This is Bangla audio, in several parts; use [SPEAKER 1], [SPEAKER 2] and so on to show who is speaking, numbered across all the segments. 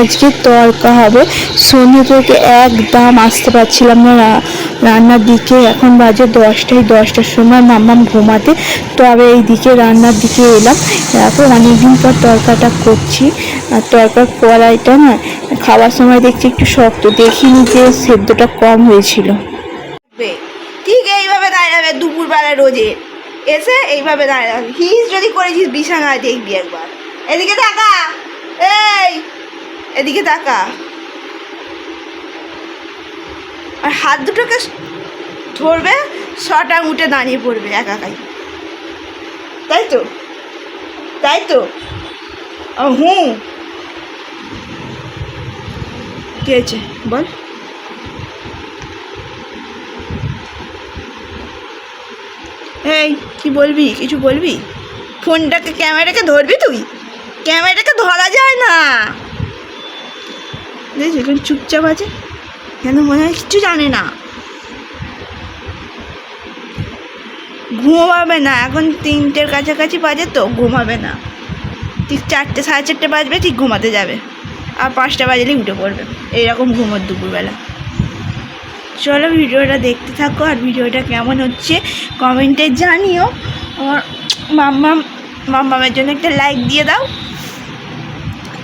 [SPEAKER 1] আজকে তরকা হবে। সন্ধ্যে থেকে একদম আসতে পারছিলাম না রান্নার দিকে। এখন বাজে দশটায়, দশটার সময় মাম্মাম ঘুমাতে। তবে এই দিকে রান্নার দিকে এলাম। এখন অনেকদিন পর তরকাটা করছি। আর তরকার কড়াইটা না, খাওয়ার সময় দেখছি একটু শক্ত। দেখিনি যে সেদ্ধটা কম হয়েছিল।
[SPEAKER 2] ঠিক এইভাবে দাঁড়াবে দুপুরবেলা রোজে। এসে এইভাবে দাঁড়াবে হিস যদি করেছিস বিছানায় দেখবি একবার। এদিকে তাকা। এই এদিকে তাকা। আর হাত দুটোকে ধরবে ছটা উঠে দাঁড়িয়ে পড়বে একা একাই তাই তো? তাই তো? হুম। কি হয়েছে বল। এই, কি বলবি? কিছু বলবি? ফোনটাকে, ক্যামেরাকে ধরবি তুই? ক্যামেরাটাকে ধরা যায় না। দেখছি এখন চুপচাপ আছে কেন মনে হয় কিচ্ছু জানে না। ঘুমাবে না, এখন তিনটের কাছাকাছি বাজে তো, ঘুমাবে না। ঠিক চারটে, সাড়ে চারটে বাজবে, ঠিক ঘুমাতে যাবে। আর পাঁচটা বাজলেই উঠে পড়বে, এইরকম ঘুমোর দুপুরবেলা। চলো ভিডিওটা দেখতে থাকো, আর ভিডিওটা কেমন হচ্ছে কমেন্টে জানিও। আমার মাম্মাম, মাম্মামের জন্য একটা লাইক দিয়ে দাও।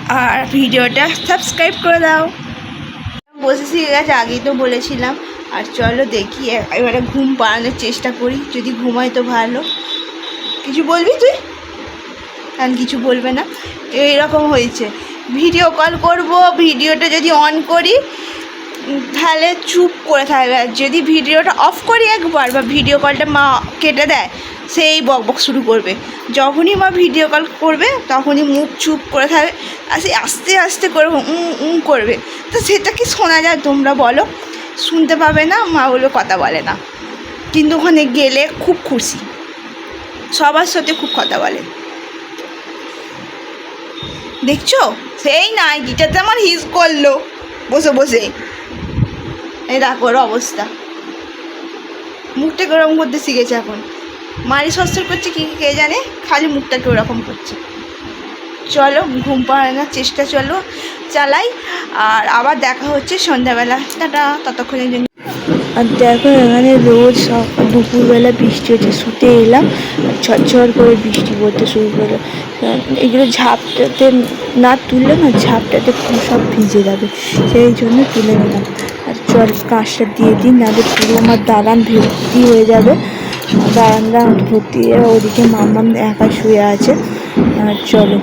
[SPEAKER 2] আর ভিডিওটা সাবস্ক্রাইব করে দাও। বসে শিখে গেছে, আগেই তো বলেছিলাম। আর চলো দেখি এবারে ঘুম পাড়ানোর চেষ্টা করি। যদি ঘুমাই তো ভালো। কিছু বলবি তুই? কারণ কিছু বলবে না। এইরকম হয়েছে। ভিডিও কল করব, ভিডিওটা যদি অন করি তাহলে চুপ করে থাকবে। আর যদি ভিডিওটা অফ করি একবার, বা ভিডিও কলটা মা কেটে দেয় সেই বক বক শুরু করবে। যখনই মা ভিডিও কল করবে, তখনই মুখ চুপ করে থাকবে আর সে আস্তে আস্তে করে উম উম করবে। তো সেটা কি শোনা যায় তোমরা বলো? শুনতে পাবে না, মা বলে কথা বলে না। কিন্তু ওখানে গেলে খুব খুশি। সবার সাথে খুব কথা বলে। দেখছ? সেই নাইটিটাতে আমার হিস করল। বসে বসে। এই দেখো অবস্থা। মুখটা গরম করতে শিখেছে এখন। মারি সস্তর করছে, কি, কে জানে? খালি মুখটাকে ওরকম করছে। চলো, ঘুম পাড়ানোর চেষ্টা চলো, চালাই। আর আবার দেখা হচ্ছে সন্ধ্যাবেলা। টাটা, ততক্ষণের জন্য।
[SPEAKER 1] আর দেখো, এখানে রোজ দুপুরবেলা বৃষ্টি হচ্ছে, শুতে এলাম। আর ঝরঝর করে বৃষ্টি পড়তে শুরু করল। এগুলো ঝাপটাতে না তুললে না, ঝাপটাতে সব ভিজে যাবে। সেই জন্য তুলে নিলাম। আর চল কাজটা দিয়ে দিন নাহলে পুরো আমার দালান ভর্তি হয়ে যাবে। দালানটা ভর্তি ওদিকে মাম্মাম একা শুয়ে আছে। চলো।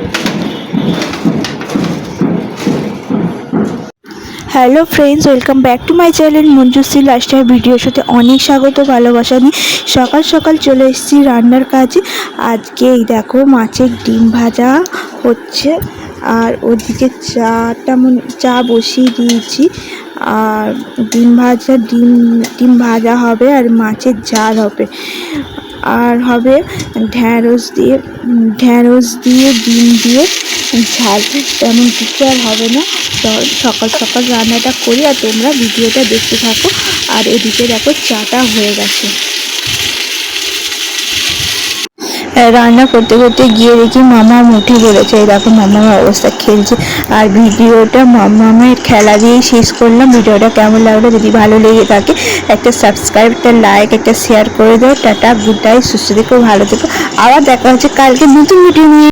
[SPEAKER 1] Hello friends welcome back to my channel Manjushree লাস্টার ভিডিওর সাথে অনেক স্বাগত, ভালোবাসা নিয়ে সকাল সকাল চলে এসেছি রান্নার কাজে। আজকে এই দেখো মাছের ডিম ভাজা হচ্ছে, আর ওদিকে চাটা মনে চা বসিয়ে দিয়েছি। আর ডিম ভাজা, ডিম ডিম ভাজা হবে আর মাছের ঝাল হবে। আর হবে ঢ্যাঁড়স দিয়ে ঢ্যাঁড়স দিয়ে, ডিম দিয়ে ঝাল। তেমন কিছু আর হবে না। সকাল সকাল রান্নাটা করি আর তোমরা ভিডিওটা দেখতে থাকো। আর এদিকে দেখো চাটা হয়ে গেছে। রান্না করতে করতে গিয়ে দেখি মামা উঠে এই দেখো মামার অবস্থা, খেলছে। আর ভিডিওটা মামামের খেলা দিয়েই শেষ করলাম। ভিডিওটা কেমন লাগল যদি ভালো লেগে থাকে, একটা সাবস্ক্রাইব একটা লাইক একটা শেয়ার করে দাও। টাটা গুড নাইট সুস্থ থেকো, ভালো থেকো। আবার দেখা হচ্ছে কালকে নতুন ভিডিও নিয়ে।